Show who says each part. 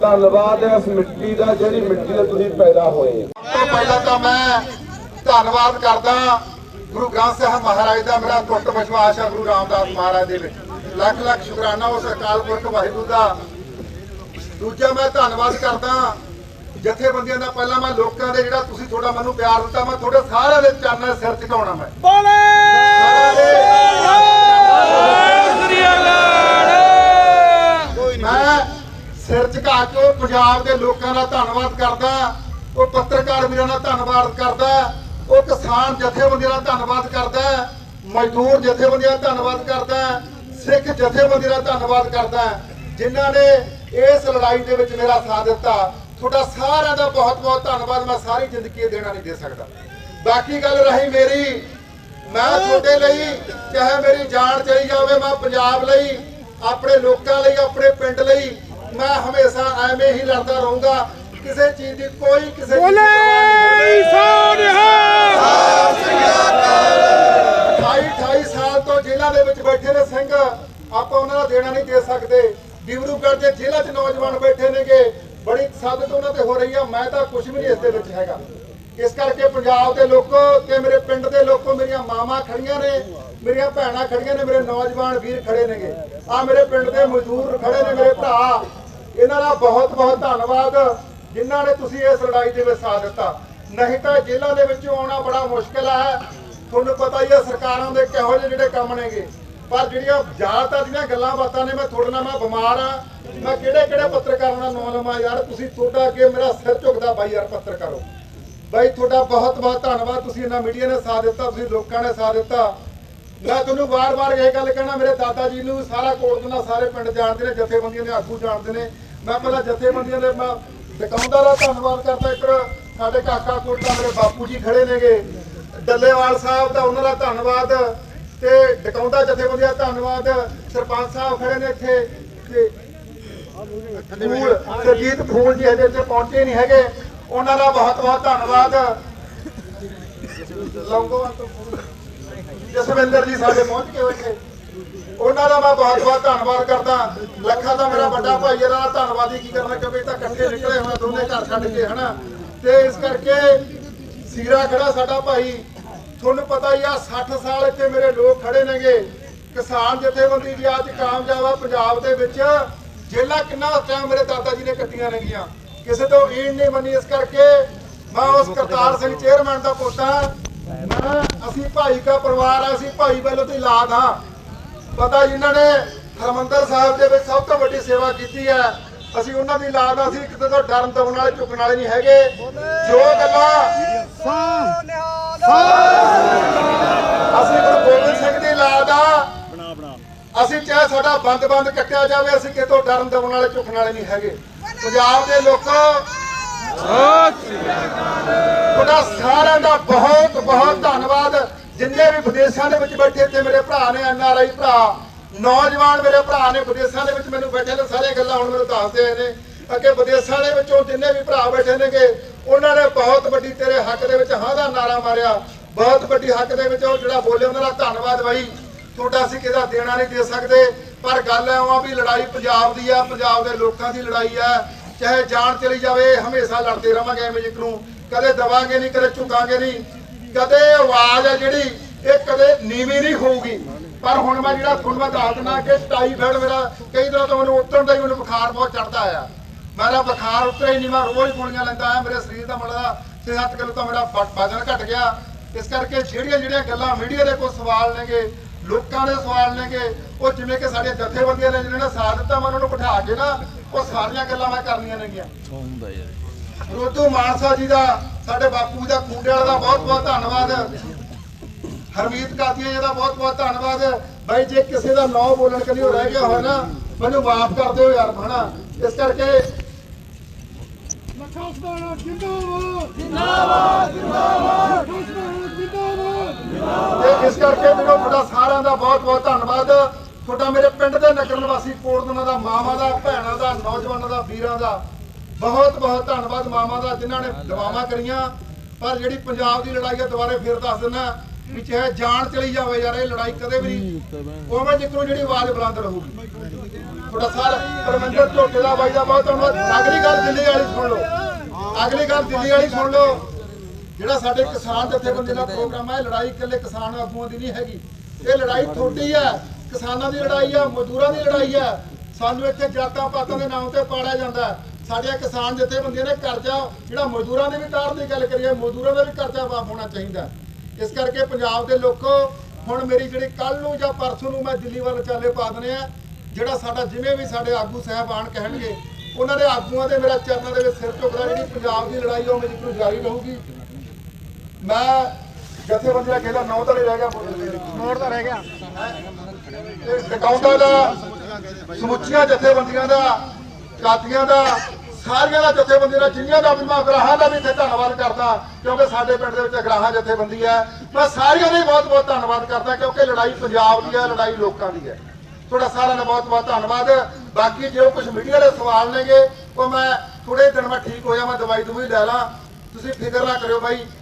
Speaker 1: ਧੰਨਵਾਦ ਹੈ ਇਸ ਮਿੱਟੀ ਦਾ ਜਿਹੜੀ ਮਿੱਟੀ ਦੇ ਤੁਸੀਂ ਪੈਦਾ ਹੋਏ
Speaker 2: ਤੋਂ ਪਹਿਲਾਂ ਤਾਂ ਮੈਂ ਧੰਨਵਾਦ ਕਰਦਾ ਗੁਰੂ ਗ੍ਰੰਥ ਸਾਹਿਬ ਮਹਾਰਾਜ ਦਾ ਮੇਰਾ ਟੁੱਟ ਵਿਸ਼ਵਾਸ ਹੈ ਗੁਰੂ ਰਾਮਦਾਸ ਮਹਾਰਾਜ ਦੇ ਵਿੱਚ। ਲੱਖ ਲੱਖ ਸ਼ੁਕਰਾਨਾ ਉਸ ਅਕਾਲ ਪੁਰਖ ਵਾਹਿਗੁਰੂ ਦਾ। ਦੂਜਾ ਮੈਂ ਧੰਨਵਾਦ ਕਰਦਾ ਜਥੇਬੰਦੀਆਂ ਦਾ ਪਹਿਲਾਂ ਮੈਂ ਲੋਕਾਂ ਦੇ ਜਿਹੜਾ ਤੁਸੀਂ ਥੋੜਾ ਮੈਨੂੰ ਪਿਆਰ ਦਿੱਤਾ ਮੈਂ ਤੁਹਾਡੇ ਸਾਰਿਆਂ ਦੇ ਚਰਨਾਂ ਸਿਰ ਝੁਕਾਉਣਾ ਮੈਂ। ਮੈਂ ਸਿਰ ਝੁਕਾ ਕੇ ਉਹ ਪੰਜਾਬ ਦੇ ਲੋਕਾਂ ਦਾ ਧੰਨਵਾਦ ਕਰਦਾ, ਉਹ ਪੱਤਰਕਾਰ ਵੀਰਾਂ ਦਾ ਧੰਨਵਾਦ ਕਰਦਾ, ਉਹ ਕਿਸਾਨ ਜਥੇਬੰਦੀਆਂ ਦਾ ਧੰਨਵਾਦ ਕਰਦਾ, ਮਜ਼ਦੂਰ ਜਥੇਬੰਦੀਆਂ ਦਾ ਧੰਨਵਾਦ ਕਰਦਾ, ਸਿੱਖ ਜਥੇਬੰਦੀਆਂ ਦਾ ਧੰਨਵਾਦ ਕਰਦਾ। ਜਿਨ੍ਹਾਂ ਨੇ ਇਸ ਲੜਾਈ ਦੇ ਵਿੱਚ ਮੇਰਾ ਸਾਥ ਦਿੱਤਾ। ਤੁਹਾਡਾ ਸਾਰਿਆਂ ਦਾ ਬਹੁਤ ਬਹੁਤ ਧੰਨਵਾਦ, ਮੈਂ ਸਾਰੀ ਜ਼ਿੰਦਗੀ ਦੇਣਾ ਨਹੀਂ ਦੇ ਸਕਦਾ। ਬਾਕੀ ਗੱਲ ਰਹੀ ਮੇਰੀ, ਮੈਂ ਤੁਹਾਡੇ ਲਈ ਚਾਹੇ ਮੇਰੀ ਜਾਨ ਚਲੀ ਜਾਵੇ, ਮੈਂ ਪੰਜਾਬ ਲਈ, ਆਪਣੇ ਲੋਕਾਂ ਲਈ, ਆਪਣੇ ਪਿੰਡ ਲਈ ਮੈਂ ਹਮੇਸ਼ਾ ਐਵੇਂ ਹੀ ਲੜਦਾ ਰਹੂੰਗਾ। ਕਿਸੇ ਚੀਜ਼ ਦੀ ਕੋਈ ਕਿਸੇ ਦੀ ਪਰਵਾਹ ਨਹੀਂ। ਅਠਾਈ 28 ਸਾਲ ਤੋਂ ਜੇਲ੍ਹਾਂ ਦੇ ਵਿੱਚ ਬੈਠੇ ਨੇ ਸਿੰਘ। ਆਪਾਂ ਉਹਨਾਂ ਦਾ ਦੇਣਾ ਨਹੀਂ ਦੇ ਸਕਦੇ। ਡਿਬਰੂਗੜ੍ਹ ਦੇ ਜੇਲ੍ਹਾਂ 'ਚ ਨੌਜਵਾਨ ਬੈਠੇ ਨੇਗੇ। ਬੜੀ ਤਸੱਦਦ ਉਹਨਾਂ ਤੇ ਹੋ ਰਹੀ ਆ ਮੈਂ ਤਾਂ ਕੁਝ ਵੀ ਨਹੀਂ ਇਸ ਦੇ ਵਿੱਚ ਹੈਗਾ। ਇਸ ਕਰਕੇ ਪੰਜਾਬ ਦੇ ਲੋਕੋ ਤੇ ਮੇਰੇ ਪਿੰਡ ਦੇ ਲੋਕੋ ਮੇਰੀਆਂ ਮਾਵਾਂ ਖੜੀਆਂ ਨੇ ਮੇਰੀਆਂ ਭੈਣਾਂ ਖੜੀਆਂ ਨੇ ਮੇਰੇ ਨੌਜਵਾਨ ਵੀਰ ਖੜੇ ਨੇਗੇ। ਆ ਮੇਰੇ ਪਿੰਡ ਦੇ ਮਜ਼ਦੂਰ ਖੜੇ ਨੇ ਮੇਰੇ ਭਰਾ। ਇਹਨਾਂ ਦਾ ਬਹੁਤ ਬਹੁਤ ਧੰਨਵਾਦ, ਜਿਨ੍ਹਾਂ ਨੇ ਤੁਸੀਂ ਇਸ ਲੜਾਈ ਦੇ ਵਿੱਚ ਸਾਥ ਦਿੱਤਾ। ਨਹੀਂ ਤਾਂ ਜੇਲ੍ਹਾਂ ਦੇ ਵਿੱਚੋਂ ਆਉਣਾ ਬੜਾ ਮੁਸ਼ਕਲ ਹੈ। ਤੁਹਾਨੂੰ ਪਤਾ ਹੀ ਹੈ ਸਰਕਾਰਾਂ ਦੇ ਕਿਹੋ ਜਿਹੇ ਜਿਹੜੇ ਕੰਮ ਨੇਗੇ। ਪਰ ਜਿਹੜੀਆਂ ਜ਼ਿਆਦਾਤਰ ਦੀਆਂ ਗੱਲਾਂ ਬਾਤਾਂ ਨੇ, ਮੈਂ ਤੁਹਾਡੇ ਨਾਲ ਮੈਂ ਬਿਮਾਰ ਆ ਮੈਂ ਕਿਹੜੇ ਕਿਹੜੇ ਪੱਤਰਕਾਰਾਂ ਦਾ ਨਾਮ ਲਵਾਂ? ਯਾਰ, ਤੁਸੀਂ ਤੁਹਾਡਾ ਅੱਗੇ ਮੇਰਾ ਸਿਰ ਝੁਕਦਾ, ਬਾਈ ਯਾਰ ਪੱਤਰਕਾਰੋ ਬਾਈ, ਤੁਹਾਡਾ ਬਹੁਤ ਬਹੁਤ ਧੰਨਵਾਦ। ਤੁਸੀਂ ਇਹਨਾਂ ਮੀਡੀਆ ਨੇ ਸਾਥ ਦਿੱਤਾ, ਤੁਸੀਂ ਲੋਕਾਂ ਨੇ ਸਾਥ ਦਿੱਤਾ। ਮੈਂ ਤੁਹਾਨੂੰ ਵਾਰ-ਵਾਰ ਇਹ ਗੱਲ ਕਹਿਣਾ, ਮੇਰੇ ਦਾਦਾ ਜੀ ਨੂੰ ਸਾਰਾ ਕੋਟ ਦਾ ਸਾਰੇ ਪਿੰਡ ਜਾਣਦੇ ਨੇ, ਜਥੇਬੰਦੀਆਂ ਦੇ ਆਗੂ ਜਾਣਦੇ ਨੇ। ਮੈਂ ਪਹਿਲਾਂ ਜਥੇਬੰਦੀਆਂ ਦੇ ਮੈਂ ਦੁਕਾਨਦਾਰ ਦਾ ਧੰਨਵਾਦ ਕਰਦਾ ਇੱਕ ਸਾਡੇ ਕਾਕਾ ਕੋਟ ਮੇਰੇ ਬਾਪੂ ਜੀ ਖੜੇ ਨੇਗੇ। ਡੱਲੇਵਾਲ ਸਾਹਿਬ ਦਾ ਉਹਨਾਂ ਦਾ ਧੰਨਵਾਦ ਤੇ ਡਕਾਉਂਦਾ ਜਥੇਬੰਦੀਆਂ ਦਾ ਧੰਨਵਾਦ। ਸਰਪੰਚ ਸਾਹਿਬ ਖੜੇ ਨੇ ਇੱਥੇ ਤੇ ਫੂਲ, ਸਰਜੀਤ ਫੂਲ ਜੀ ਹਜੇ ਇੱਥੇ ਪਹੁੰਚੇ ਨਹੀਂ ਹੈਗੇ। ਉਹਨਾਂ ਦਾ ਬਹੁਤ ਬਹੁਤ ਧੰਨਵਾਦ। ਲੌਂਗੋਵਾਲ ਤੋਂ ਜਸਵਿੰਦਰ ਜੀ ਸਾਡੇ ਪਹੁੰਚ ਕੇ ਬੈਠੇ ਉਹਨਾਂ ਦਾ ਮੈਂ ਬਹੁਤ ਬਹੁਤ ਧੰਨਵਾਦ ਕਰਦਾ। ਲੱਖਾ ਦਾ ਮੇਰਾ ਵੱਡਾ ਭਾਈ ਇਹਦਾ ਦਾ ਧੰਨਵਾਦੀ ਕੀ ਕਰਨਾ, ਕਿਉਂਕਿ ਤਾਂ ਇਕੱਠੇ ਨਿਕਲੇ ਹੋਏ ਦੋਨੇ ਘਰ ਛੱਡ ਕੇ, ਹਨਾ? ਤੇ ਇਸ ਕਰਕੇ ਸੀਰਾ ਖੜਾ ਸਾਡਾ ਭਾਈ। ਤੁਹਾਨੂੰ ਪਤਾ ਹੀ ਆ 60 ਸਾਲ ਇੱਥੇ ਮੇਰੇ ਲੋਕ ਖੜੇ ਨੇਗੇ। ਕਿਸਾਨ ਜਥੇਬੰਦੀ ਦੀ ਅੱਜ ਕਾਮਯਾਬ ਆ ਪੰਜਾਬ ਦੇ ਵਿੱਚ। ਜੇਲਾ ਕਿੰਨਾ ਟਾਈਮ ਮੇਰੇ ਦਾਦਾ ਜੀ ਨੇ ਕੱਟੀਆਂ ਨੇਗੀਆਂ। ਕਿਸੇ ਤੋਂ ਈਣ ਨਹੀਂ ਮੰਨੀ, ਇਸ ਕਰਕੇ ਮੈਂ ਉਸ ਕਰਤਾਰ ਸਿੰਘ ਚੇਅਰਮੈਨ ਦਾ ਪੋਤਾ ਮੈਂ ਅਸੀਂ ਭਾਈ ਦਾ ਪਰਿਵਾਰ ਆ, ਅਸੀਂ ਭਾਈ ਵੱਲੋਂ ਦੀ ਲਾਦ ਹਾਂ ਪਤਾ ਜਿਨ੍ਹਾਂ ਨੇ ਹਰਮੰਦਰ ਸਾਹਿਬ ਦੇ ਵਿੱਚ ਸਭ ਤੋਂ ਵੱਡੀ ਸੇਵਾ ਕੀਤੀ ਹੈ। ਅਸੀਂ ਉਹਨਾਂ ਦੀ ਲਾਦ ਆ, ਅਸੀਂ ਕਿਤੇ ਤੋਂ ਡਰਨ ਦਬਣ ਵਾਲੇ ਝੁਕਣ ਵਾਲੇ ਨਹੀਂ ਹੈਗੇ। ਜੋ ਗੱਲਾਂ ਅਸੀਂ ਗੁਰੂ ਗੋਬਿੰਦ ਸਿੰਘ ਦੀ ਲਾਦ ਆ ਅਸੀਂ ਚਾਹੇ ਸਾਡਾ ਬੰਦ ਬੰਦ ਕੱਟਿਆ ਜਾਵੇ ਅਸੀਂ ਕਿਤੋਂ ਡਰਨ ਦਬਣ ਵਾਲੇ ਝੁਕਣ ਵਾਲੇ ਨਹੀਂ ਹੈਗੇ। ਪੰਜਾਬ ਦੇ ਲੋਕੋ ਤੁਹਾਡਾ ਸਾਰਿਆਂ ਦਾ ਬਹੁਤ ਬਹੁਤ ਧੰਨਵਾਦ। ਜਿੰਨੇ ਵੀ ਵਿਦੇਸ਼ਾਂ ਦੇ ਵਿੱਚ ਬੈਠੇ ਇੱਥੇ ਮੇਰੇ ਭਰਾ ਨੇ, ਐਨ ਆਰ ਆਈ ਭਰਾ, ਨੌਜਵਾਨ ਮੇਰੇ ਭਰਾ ਨੇ, ਵਿਦੇਸ਼ਾਂ ਦੇ ਵਿੱਚ ਮੈਨੂੰ ਬੈਠੇ ਨੇ, ਸਾਰੀਆਂ ਗੱਲਾਂ ਹੁਣ ਮੈਨੂੰ ਦੱਸਦੇ ਆਏ ਨੇ ਅੱਗੇ ਵਿਦੇਸ਼ਾਂ ਦੇ ਵਿੱਚੋਂ ਜਿੰਨੇ ਵੀ ਭਰਾ ਬੈਠੇ ਨੇਗੇ, ਉਹਨਾਂ ਨੇ ਬਹੁਤ ਵੱਡੀ ਤੇਰੇ ਹੱਕ ਦੇ ਵਿੱਚ ਹਾਂ ਦਾ ਨਾਰਾ ਮਾਰਿਆ, ਬਹੁਤ ਵੱਡੀ ਹੱਕ ਦੇ ਵਿੱਚ ਉਹ ਜਿਹੜਾ ਬੋਲੇ, ਉਹਨਾਂ ਦਾ ਧੰਨਵਾਦ ਬਾਈ। ਤੁਹਾਡਾ ਅਸੀਂ ਕਿਹਦਾ ਦੇਣਾ ਨਹੀਂ ਦੇ ਸਕਦੇ, ਪਰ ਗੱਲ ਐ ਉਹ ਵੀ ਲੜਾਈ ਪੰਜਾਬ ਦੀ ਆ, ਪੰਜਾਬ ਦੇ ਲੋਕਾਂ ਦੀ ਲੜਾਈ ਆ। ਚਾਹੇ ਜਾਨ ਚਲੀ ਜਾਵੇ, ਹਮੇਸ਼ਾ ਲੜਦੇ ਰਵਾਂਗੇ ਮਿਊਜ਼ਿਕ ਨੂੰ ਕਦੇ ਦਵਾਂਗੇ ਨਹੀਂ, ਕਦੇ ਝੁਕਾਂਗੇ ਨਹੀਂ। ਕਦੇ ਆਵਾਜ਼ ਆ ਜਿਹੜੀ ਇਹ ਕਦੇ ਨੀਵੀਂ ਨਹੀਂ ਹੋਊਗੀ। ਪਰ ਹੁਣ ਮੈਂ ਜਿਹੜਾ ਤੁਹਾਨੂੰ ਮੈਂ ਦੱਸ ਦਿੰਦਾ ਕਿ ਟਾਈਫਾਇਡ ਮੇਰਾ ਕਈ ਦਿਨਾਂ ਤੋਂ ਮੈਨੂੰ ਉਤਰਨ ਦਾ ਹੀ ਮੈਨੂੰ ਬੁਖਾਰ ਬਹੁਤ ਚੜਦਾ ਆ। ਮੇਰਾ ਬੁਖਾਰ ਉਤਰੇ ਹੀ ਨਹੀਂ ਮੈਂ ਰੋਜ਼ ਗੋਲੀਆਂ ਲੈਂਦਾ ਆ ਮੇਰੇ ਸਰੀਰ ਦਾ ਮੜਾ 6-7 ਕਿਲੋ ਤਾਂ ਮੇਰਾ ਵਜ਼ਨ ਘਟ ਗਿਆ। ਇਸ ਕਰਕੇ ਜਿਹੜੀਆਂ ਜਿਹੜੀਆਂ ਗੱਲਾਂ ਮੀਡੀਆ ਦੇ ਕੋਈ ਸਵਾਲ ਨੇਗੇ ਲੋਕਾਂ ਦੇ ਸਵਾਲ ਨੇਗੇ ਉਹ ਜਿਵੇਂ ਕਿ ਸਾਡੇ ਜਥੇਬੰਦੀਆਂ ਨੇ ਜਿਹਨਾਂ ਨੇ ਸਾਥ ਦਿੱਤਾ ਮੈਂ ਉਹਨਾਂ ਨੂੰ ਬਿਠਾ ਕੇ ਨਾ ਉਹ ਸਾਰੀਆਂ ਗੱਲਾਂ ਮੈਂ ਕਰਨੀਆਂ ਨੇਗੀਆਂ। ਰੋਦੂ ਮਾਨਸਾ ਜੀ ਦਾ ਸਾਡੇ ਬਾਪੂ ਦਾ ਖੂੰਡੇ ਵਾਲਾ ਦਾ ਬਹੁਤ ਬਹੁਤ ਧੰਨਵਾਦ। ਹਰਮੀਤ ਕਾਤੀਆ ਜੀ ਦਾ ਬਹੁਤ ਬਹੁਤ ਧੰਨਵਾਦ। ਬਾਈ, ਜੇ ਕਿਸੇ ਦਾ ਨਾਂ ਬੋਲਣ ਕਰੀ ਹੋ ਰਹਿ ਗਿਆ ਹੋਇਆ ਨਾ, ਮੈਨੂੰ ਮਾਫ ਕਰ ਦਿਓ ਯਾਰ ਹਨਾ ਇਸ ਕਰਕੇ ਤੇ ਇਸ ਕਰਕੇ ਮੈਨੂੰ ਤੁਹਾਡਾ ਸਾਰਿਆਂ ਦਾ ਬਹੁਤ ਬਹੁਤ ਧੰਨਵਾਦ। ਤੁਹਾਡਾ ਮੇਰੇ ਪਿੰਡ ਦੇ ਨਗਰ ਨਿਵਾਸੀ ਕੋਟਦਨਾ ਦਾ, ਮਾਵਾਂ ਦਾ, ਭੈਣਾਂ ਦਾ, ਨੌਜਵਾਨਾਂ ਦਾ, ਵੀਰਾਂ ਦਾ। ਬਹੁਤ ਬਹੁਤ ਧੰਨਵਾਦ ਮਾਵਾਂ ਦਾ ਜਿਨ੍ਹਾਂ ਨੇ ਦੁਆਵਾਂ ਕਰੀਆਂ। ਪਰ ਜਿਹੜੀ ਪੰਜਾਬ ਦੀ ਲੜਾਈ ਹੈ ਦੁਬਾਰੇ ਫਿਰ ਦੱਸ ਦਿੰਦਾ ਵੀ ਚਾਹੇ ਜਾਨ ਚਲੀ ਜਾਵੇ ਯਾਰ ਇਹ ਲੜਾਈ ਕਦੇ ਵੀ ਨਹੀਂ। ਉਵੇਂ ਜਿੱਕਰੂ ਜਿਹੜੀ ਆਵਾਜ਼ ਬੁਲੰਦ ਰਹੂਗੀ। ਤੁਹਾਡਾ ਸਾਰਾ ਪਰਮੰਦਰ ਝੋਟੇ ਦਾ ਬਾਈ ਦਾ ਬਹੁਤ ਧੰਨਵਾਦ। ਅਗਲੀ ਗੱਲ ਦਿੱਲੀ ਵਾਲੀ ਸੁਣ ਲਓ। ਅਗਲੀ ਗੱਲ ਦਿੱਲੀ ਵਾਲੀ ਸੁਣ ਲਓ। ਜਿਹੜਾ ਸਾਡੇ ਕਿਸਾਨ ਜਥੇਬੰਦੀ ਦਾ ਪ੍ਰੋਗਰਾਮ ਹੈ ਲੜਾਈ ਇਕੱਲੇ ਕਿਸਾਨ ਆਗੂਆਂ ਦੀ ਨਹੀਂ ਹੈਗੀ। ਇਹ ਲੜਾਈ ਤੁਹਾਡੀ ਹੈ ਕਿਸਾਨਾਂ ਦੀ ਲੜਾਈ ਹੈ ਮਜ਼ਦੂਰਾਂ ਦੀ ਲੜਾਈ ਹੈ ਸਾਨੂੰ ਇੱਥੇ ਜਾਤਾਂ ਪਾਤਾਂ ਦੇ ਨਾਮ ਤੇ ਪਾੜਿਆ ਜਾਂਦਾ। ਸਾਡੇ ਕਿਸਾਨ ਜਥੇਬੰਦੀਆਂ ਨੇ ਕਰਜ਼ਾ ਜਿਹੜਾ ਮਜ਼ਦੂਰਾਂ ਦੇ ਵੀ ਤਾਰ ਦੀ ਗੱਲ ਕਰੀਏ ਮਜ਼ਦੂਰਾਂ ਦਾ ਵੀ ਕਰਜ਼ਾ ਮਾਫ ਹੋਣਾ ਚਾਹੀਦਾ। ਇਸ ਕਰਕੇ ਪੰਜਾਬ ਦੇ ਲੋਕੋ ਹੁਣ ਮੇਰੀ ਜਿਹੜੀ ਕੱਲ ਨੂੰ ਜਾਂ ਪਰਸੋਂ ਨੂੰ ਮੈਂ ਦਿੱਲੀ ਵੱਲ ਚਾਲੇ ਪਾ ਦਨੇ ਆ ਜਿਹੜਾ ਸਾਡਾ ਜਿਵੇਂ ਵੀ ਸਾਡੇ ਆਗੂ ਸਾਹਿਬਾਨ ਕਹਿਣਗੇ ਉਹਨਾਂ ਦੇ ਆਗੂਆਂ ਦੇ ਮੇਰਾ ਚਰਨਾਂ ਦੇ ਵਿੱਚ ਸਿਰ ਝੁਕਦਾ ਜਿਹੜੀ ਪੰਜਾਬ ਦੀ ਲੜਾਈ ਉਹ ਮੇਰੀ ਕੋਈ ਜਾਰੀ ਰਹੂਗੀ। ਮੈਂ ਜਥੇਬੰਦੀ ਦਾ ਕਿਹਦਾ ਨੌ ਤਾਂ ਰਹਿ ਗਿਆ। ਨੋਟ ਤਾਂ ਰਹਿ ਗਿਆ। ਤੇ ਟਿਕਾਉਂਦਾ ਦਾ ਸਮੁੱਚੀਆਂ ਜਥੇਬੰਦੀਆਂ ਦਾ ਕਾਤੀਆਂ ਦਾ ਸਾਰੀਆਂ ਦਾ ਜਥੇਬੰਦੀ ਦਾ, ਜਿੰਨੀਆਂ ਦਾ ਮੈਂ ਅਗਰਾਹਾਂ ਦਾ ਵੀ ਇੱਥੇ ਧੰਨਵਾਦ ਕਰਦਾ, ਕਿਉਂਕਿ ਸਾਡੇ ਪਿੰਡ ਦੇ ਵਿੱਚ ਅਗਰਾਹਾਂ ਜਥੇਬੰਦੀ ਹੈ। ਮੈਂ ਸਾਰਿਆਂ ਦਾ ਹੀ ਬਹੁਤ ਬਹੁਤ ਧੰਨਵਾਦ ਕਰਦਾ, ਕਿਉਂਕਿ ਲੜਾਈ ਪੰਜਾਬ ਦੀ ਹੈ, ਲੜਾਈ ਲੋਕਾਂ ਦੀ ਹੈ। ਤੁਹਾਡਾ ਸਾਰਿਆਂ ਦਾ ਬਹੁਤ ਬਹੁਤ ਧੰਨਵਾਦ। ਬਾਕੀ ਜੋ ਕੁਝ ਮੀਡੀਆ ਦੇ ਸਵਾਲ ਨੇਗੇ, ਉਹ ਮੈਂ ਥੋੜੇ ਦਿਨ ਮੈਂ ਠੀਕ ਹੋਇਆ ਮੈਂ ਦਵਾਈ ਦਵਾਈ ਲੈ ਲਾਂ। ਤੁਸੀਂ ਫਿਕਰ ਨਾ ਕਰਿਓ ਬਾਈ।